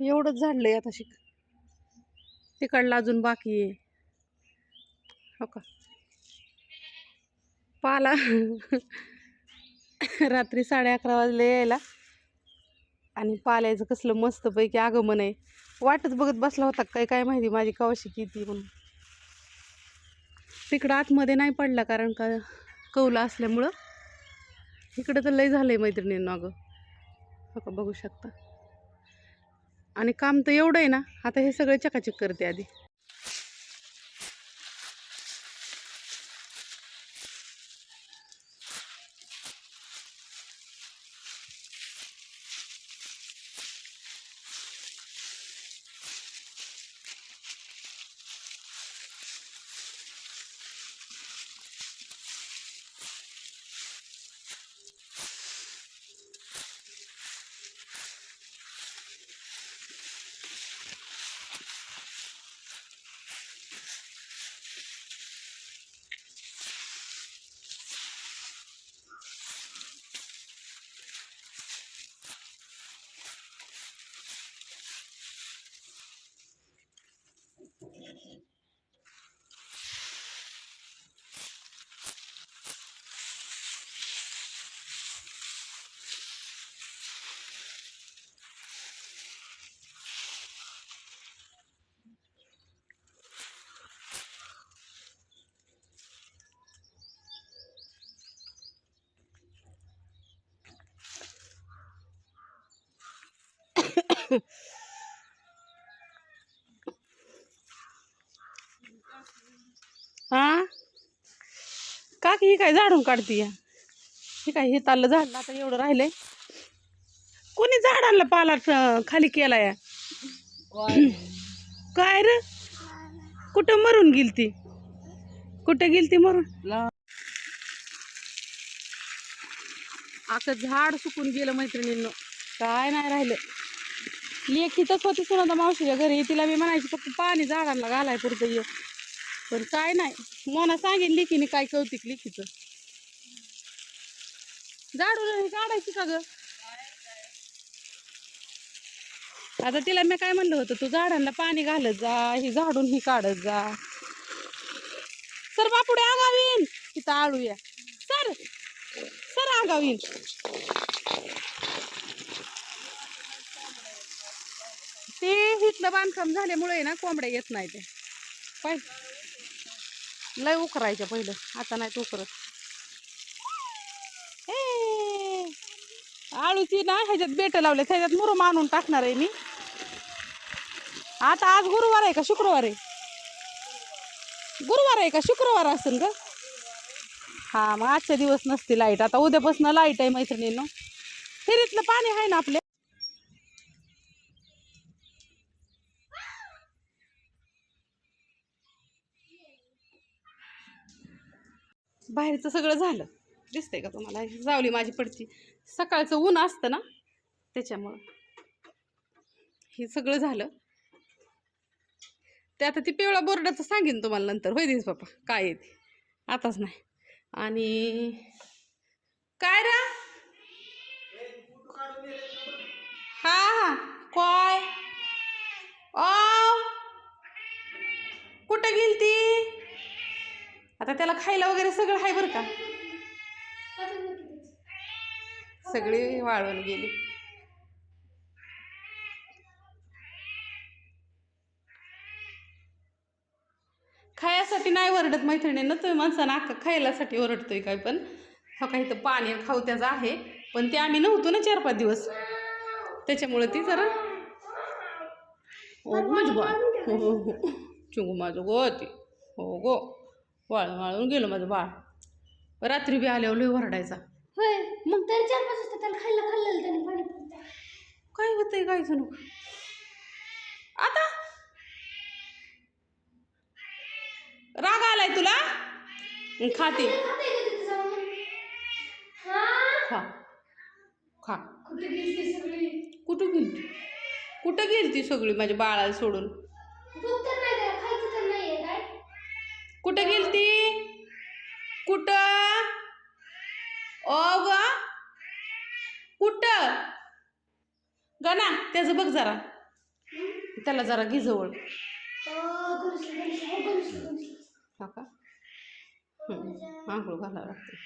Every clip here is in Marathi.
एवढंच झाडलंय आता शिक. तिकडला अजून बाकी आहे. हो का? पाला. रात्री साडे अकरा वाजले यायला. आणि पाल्याचं कसलं मस्तपैकी आगमन आहे. वाटच बघत बसला होता काय काय माहिती माझी कवाशी किती म्हणून. तिकडं आतमध्ये नाही पडला कारण का कौला असल्यामुळं. इकडं तर लय झालंय मैत्रिणींना अगं. हो का? बघू शकता. आणि काम तर एवढं आहे ना आता हे सगळे चकाचक करते आधी. हा? का की ही काय झाडून काढती या? ही काय हे ताल्लं झाडलं आता एवढं राहिलंय. कोणी झाडाला पाला खाली केला या? काय रे? कुठं मरून गेली ती कुठं गेली ती मरून? आता झाड सुकून गेलं मैत्रिणींनो. काय नाही राहिलं. लेखीतच होती सुनंदा मावशीच्या घरी. तिला मी म्हणायची फक्त पाणी झाडांना घालाय पुरतं ये. पण काय नाही. मोना सांगेन लिखीने काय कौतिक लिखीचं झाडू काढायची का ग? आता तिला मी काय म्हणलं होतं तू झाडांना पाणी घालत जा ही झाडून ही काढत जा. सर बापुडे आगावीन. तिथं आळूया सर सर आगावीन. ते इथलं बांधकाम झाल्यामुळे ना कोंबड्या येत नाही ते. पाय. लय उकरायच्या पहिलं. आता नाही उकरत. आळूची ना ह्याच्यात बेट लावले ह्याच्यात मुरुम आणून टाकणार आहे मी. आता आज गुरुवार आहे का शुक्रवार आहे? गुरुवार आहे का शुक्रवार असेल ग? हा मग आजचे दिवस नसते लाइट. आता उद्यापासून लाइट आहे मैत्रिणींनो. फेरीतलं पाणी आहे ना आपले? बाहेरचं सगळं झालं. दिसतंय का तुम्हाला? जावली माझी पडची सकाळचं ऊन असतं ना? त्याच्यामुळं. हे सगळं झालं. ते आता ती पिवळा बोर्डाचं सांगेन तुम्हाला नंतर. होय दिस बापा काय आहे ते? आताच नाही. आणि काय रा? हा हा. काय? ओ! कुठं गेली ती आता त्याला खायला वगैरे सगळं आहे बरं का? सगळी वाळून गेली. खायासाठी नाही ओरडत मैत्रिणीनं तुम्ही माणसानं अख्खा खायलासाठी ओरडतोय काय पण. हो हा काही तर पाणी खाऊ त्याचं आहे. पण ते आम्ही नव्हतो ना चार पाच दिवस. त्याच्यामुळं ती जरा हो माझ गो हो हो हो. माझं गो ती. हो गो. वाळून वाळून गेलं माझं बाळ रात्री बी आल्यावर लय ओरडायचा होय मग तरी चार पाच वाजता त्याला खायला खाल्लेलं त्याने पाणी. काय होतंय काय जणू? आता? राग आलाय तुला? खाते? हा? खा. खा. कुठे गेली ती सगळी? कुठं गेली कुठं गेली ती सगळी माझ्या बाळाला सोडून दूध तर नाही द्या, खायचं तर नाहीये काय? कुठं गेली ती कुठं? ओ ग कुठं? गणा त्याचं बघ जरा. त्याला जरा घे जवळ. हो का? आंघोळ घालावं लागते.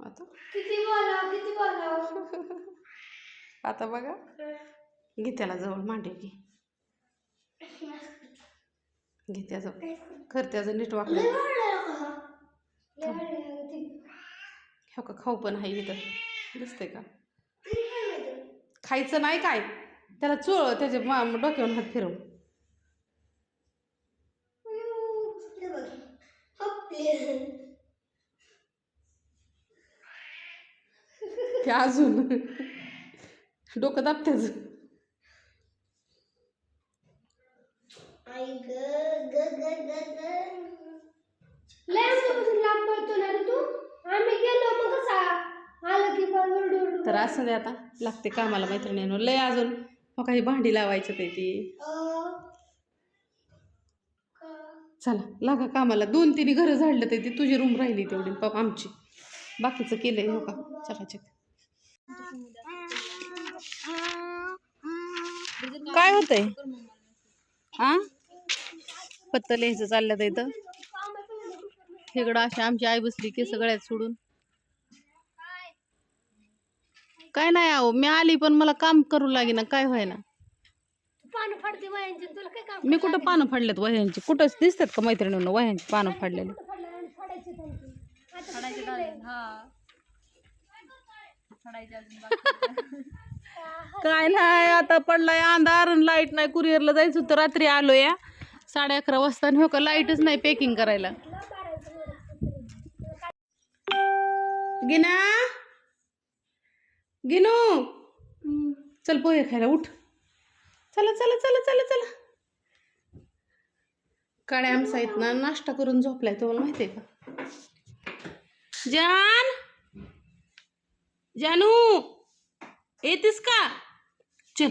आता? किती बोलाव किती बोलाव? आता बघा. घे त्याला जवळ मांडे घे. घे त्याजवळ खर त्याचं नीट का हा? का खाऊ पण आहे इथं. दिसतंय का? खायचं नाही काय? त्याला चोळ त्याच्या मा- डोक्यावरून हात फिरव. हे अजून. डोकं दाब आई ग ग ग ग ग. लय लांब पळतो ना तू आम्ही गेलो मग आलं की पण तर असं दे आता. लागते कामाला मैत्रिणीनं. लय अजून मग काही भांडी लावायचं ते ती. चला लागा कामाला. दोन तिन्ही घरं झाडलं ते ती तुझी रूम राहिली तेवढी. पाप आमची. बाकीचं केलंय हो का? चकाचक काय होतंय? हा पत्त लिहायचं चाललं तर इथं. इकडं अशी आमची आई बसली की सगळ्यात सोडून. काय नाही अहो मी आली पण मला काम करू लागे ना काय व्हायना. पानं फाडते वयांची तुला काय काम मी कुठं पानं फाडल्यात वह्यांची? कुठंच दिसतात का मैत्रिणींना वह्यांची पानं फाडलेली? फाडलं? आणि फाडायचे त्यांची आता काय नाही आता पडलाय अंधार लाइट नाही. कुरिअरला जायचं होतं रात्री आलो या साडे अकरा वाजता आणि हो का लाईटच नाही पॅकिंग करायला. गिना? गिनू? चल पोहे खायला उठ. चला चला चला चला चला. काड्या आमचा आहेत ना नाश्ता करून झोपलाय तुम्हाला माहिती आहे का? जान? जानू? येतेस का? चल.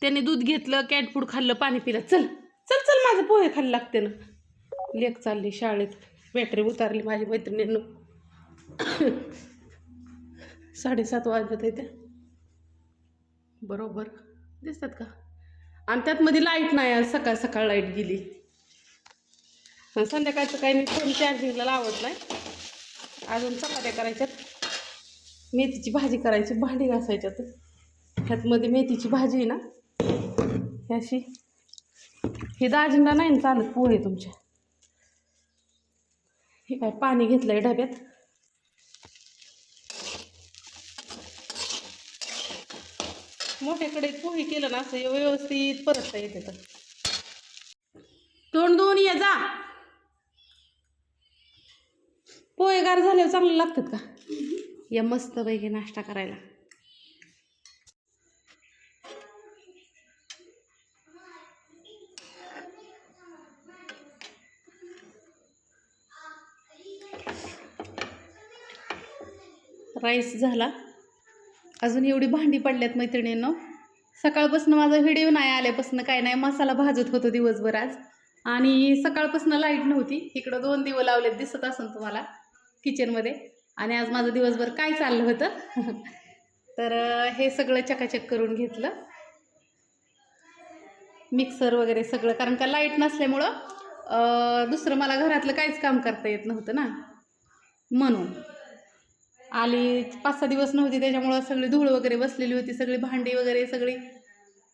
त्याने दूध घेतलं कॅट फूड खाल्लं पाणी पिलं. चल. चल चल माझं पोहे खायला लागते ना. लेक चालली शाळेत. बॅटरी उतारली माझी मैत्रिणीनं. साडेसात वाजत त्या बरोबर. दिसतात का? आणि त्यात मध्ये लाइट नाही आज. सकाळ सकाळ लाइट गेली. आणि संध्याकाळचं काही मी फोन चार्जिंगला लावत नाही. अजून चपात्या करायच्यात. मेथीची भाजी करायची. भांडी घासायच्यात. ह्यात मध्ये मेथीची भाजी आहे ना. ह्याशी हे दाजिंदा नाही ना चालत पोहे तुमच्या हे काय पाणी घेतलंय डब्यात? मोठ्याकडे पोहे केलं ना असं व्यवस्थित परतता येते तर. तोंड दोन ये जा. पोहे गार झाल्यावर चांगले लागतात का? या मस्त पैकी नाश्ता करायला. राईस झाला. अजून एवढी भांडी पडल्यात मैत्रिणींनो. सकाळपासून माझा व्हिडिओ नाही आल्यापासून काय नाही मसाला भाजत होतो दिवसभर आज. आणि सकाळपासून लाइट नव्हती. इकडं दोन दिवस लावलेत दिसत असेल तुम्हाला किचनमध्ये आणि आज माझं दिवसभर काय चाललं होतं? तर हे सगळं चकाचक करून घेतलं. मिक्सर वगैरे सगळं कारण का लाइट नसल्यामुळं दुसरं मला घरातलं काहीच काम करता येत नव्हतं ना. म्हणून. आली पाच सहा दिवस नव्हती त्याच्यामुळं सगळी धूळ वगैरे बसलेली होती सगळी भांडी वगैरे सगळी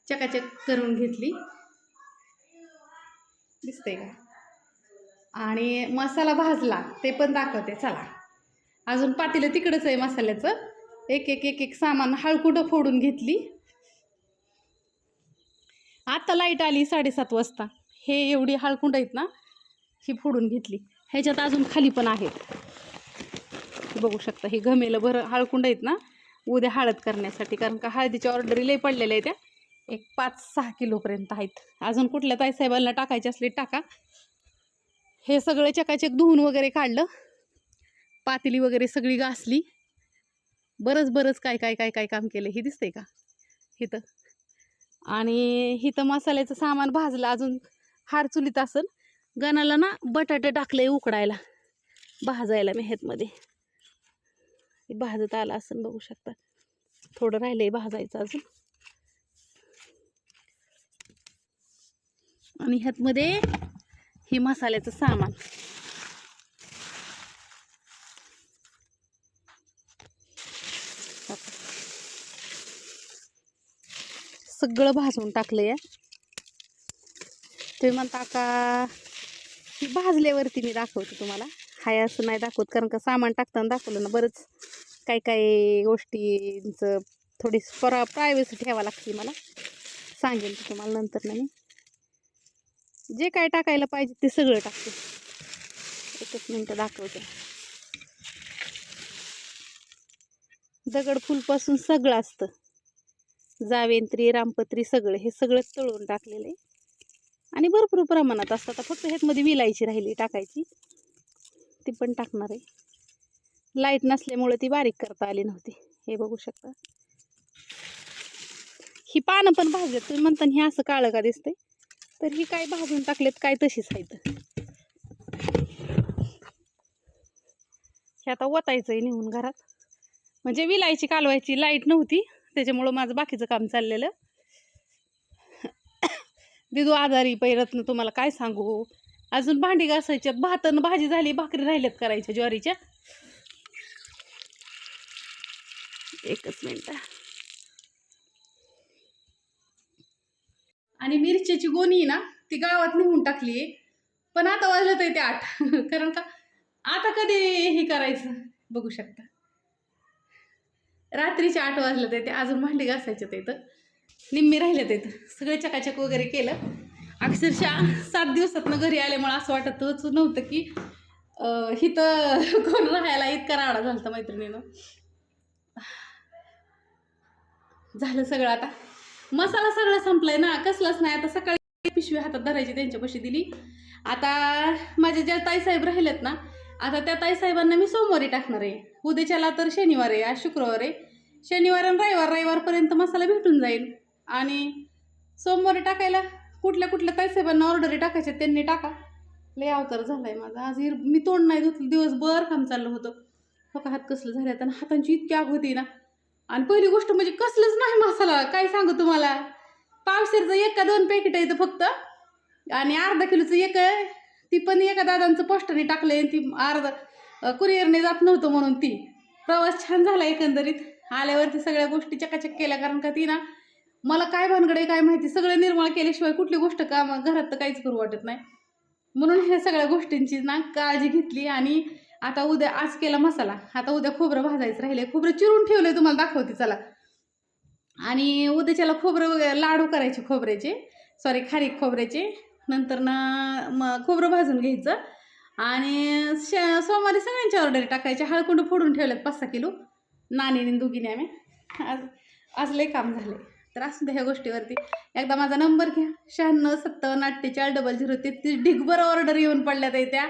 चकाचक करून घेतली. दिसते का? आणि मसाला भाजला ते पण दाखवते चला. अजून पातेलं तिकडंच आहे मसाल्याचं. एक एक एक एक सामान हळकुटं फोडून घेतली. आता लाइट आली साडेसात वाजता. हे एवढी हळकुंड आहेत ना ही फोडून घेतली. ह्याच्यात अजून खाली पण आहेत. बघू शकता. हे घमेलं भर हळकुंड आहेत ना उद्या हळद करण्यासाठी. कारण का हळदीच्या ऑर्डरी लई पडलेल्या आहेत त्या एक पाच सहा किलोपर्यंत आहेत. अजून कुठल्या ताईसाहेबांना टाकायचे असले टाका. हे सगळं चकाचक धुवून वगैरे काढलं. पातेली वगैरे सगळी घासली. बरंच बरंच काय काय काय काय काम केलं. हे दिसतंय का? इथं आणि इथं मसाल्याचं सामान भाजलं. अजून हार चुलीत असेल. गणाला ना बटाटे टाकले उकडायला. भाजायला मी भाजत आलं असं बघू शकता. थोडं राहिलंय भाजायचं अजून. आणि ह्यातमध्ये हे मसाल्याचं सामान. सगळं भाजून टाकलं या तुम्ही म्हणता का भाजल्यावरती मी दाखवते तुम्हाला. हाय असं नाही दाखवत कारण का सामान टाकताना दाखवलं ना बरंच. काही काही गोष्टींचं थोडी परा प्रायव्हसी ठेवा लागते मला. सांगेन ते तुम्हाला नंतर नाही जे काय टाकायला पाहिजे ते सगळं टाकते. एकच मिनटं दाखवते. दगड फुलपासून सगळं असतं. जावेंत्री रामपत्री सगळं हे सगळं तळून टाकलेलं आहे. आणि भरपूर प्रमाणात असतं. आता फक्त ह्यातमध्ये विलायची राहिली टाकायची. ती पण टाकणार आहे. लाइट नसल्यामुळे ती बारीक करता आली नव्हती. हे बघू शकता. ही पानं पण भाजलेत तुम्ही म्हणता हे असं काळं का दिसतंय? तर ही काय भाजून टाकलेत काय तशीच आहेत. हे आता ओतायचं आहे नेऊन घरात. म्हणजे विलायची कालवायची लाइट नव्हती त्याच्यामुळं माझं बाकीचं काम चाललेलं. दिदू आजारी पैरत्न तुम्हाला काय सांगू? अजून भांडी घासायच्यात भातन भाजी झाली भाकरी राहिल्यात करायच्या ज्वारीच्या. एकच मिनिट. आणि मिरच्याची गोणी ना ती गावात नेऊन टाकली पण आता वाजलं तर ते आठ. कारण का आता कधी हे करायचं? बघू शकता. रात्रीचे आठ वाजलं ते अजून भांडी घासायच्यात इथं निम्मी राहिलं इथं सगळे चकाचक वगैरे केलं. अक्षरशः सात दिवसातनं घरी आल्यामुळे असं वाटतच नव्हतं की हिथं कोण राहायला इतका राडा झाला होता मैत्रिणीनं. झालं सगळं आता. मसाला सगळा संपलाय ना. कसलाच नाही. आता सकाळी पिशवी हातात धरायची त्यांच्यापाशी दिली. आता माझ्या ज्या ताईसाहेब राहिलेत ना आता त्या ताईसाहेबांना मी सोमवारी टाकणार आहे. उद्याच्याला तर शनिवार आहे. आज शुक्रवार आहे. शनिवार आणि रविवार रविवारपर्यंत मसाला भेटून जाईल. आणि सोमवारी टाकायला कुठल्या कुठल्या ताईसाहेबांना ऑर्डरी टाकायच्या त्यांनी टाका. लय अवतार झालाय माझा. आज हिर मी तोंड नाही धुतलं. दिवसभर काम चाललं होतं. हो का हात कसलं झाले आणि हातांची इतकी आग होती ना. आणि पहिली गोष्ट म्हणजे कसलंच नाही मसाला काय सांगू तुम्हाला? पावशेरचं एका दोन पॅकेट आहे फक्त. आणि अर्धा किलोचं एक आहे. ती पण एका दादांचं पोस्टरने टाकलंय ती अर्धा कुरिअरने जात नव्हतं म्हणून ती. प्रवास छान झाला एकंदरीत. आल्यावरती सगळ्या गोष्टी चकाचक केल्या कारण का ती ना मला काय भानगड आहे काय माहिती सगळं निर्माण केल्याशिवाय कुठली गोष्ट का घरात तर काहीच करू वाटत नाही. म्हणून ह्या सगळ्या गोष्टींची ना काळजी घेतली आणि आता उद्या आज केला मसाला. आता उद्या खोबरं भाजायचं राहिले खोबरं चिरून ठेवलंय तुम्हाला दाखवते चला. आणि उद्याच्याला खोबरं वगैरे लाडू करायचे खोबऱ्याचे. सॉरी खारीक खोबऱ्याचे. नंतर ना मग खोबरं भाजून घ्यायचं. आणि श सोमवारी सगळ्यांच्या ऑर्डर टाकायच्या हळकुंड फोडून ठेवल्यात पाच सहा किलो. नानीने दोघीने आम्ही. आज आज लय काम झाले तर असू द्या ह्या गोष्टीवरती. एकदा माझा नंबर घ्या. शहाण्णव सत्तावन्न अठ्ठेचाळीस डबल झिरो तेहतीस. ढिगभर ऑर्डर येऊन पडल्यात आहे त्या.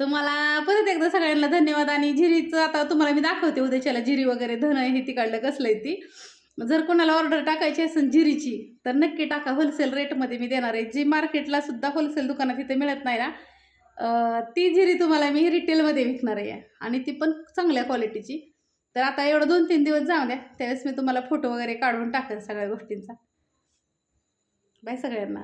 तुम्हाला परत एकदा सगळ्यांना धन्यवाद. आणि जिरीचं आता तुम्हाला मी दाखवते उद्याच्याला जिरी वगैरे धन हे तिकडलं कसलं आहे ती. जर कोणाला ऑर्डर टाकायची असेल जिरीची तर नक्की टाका. होलसेल रेटमध्ये मी देणार आहे. जी मार्केटला सुद्धा होलसेल दुकानात इथे मिळत नाही ना ती जिरी तुम्हाला मी रिटेलमध्ये विकणार आहे. आणि ती पण चांगल्या क्वालिटीची तर आता एवढं दोन तीन दिवस जाऊ द्या. त्यावेळेस मी तुम्हाला फोटो वगैरे काढून टाकेन सगळ्या गोष्टींचा. बाय सगळ्यांना.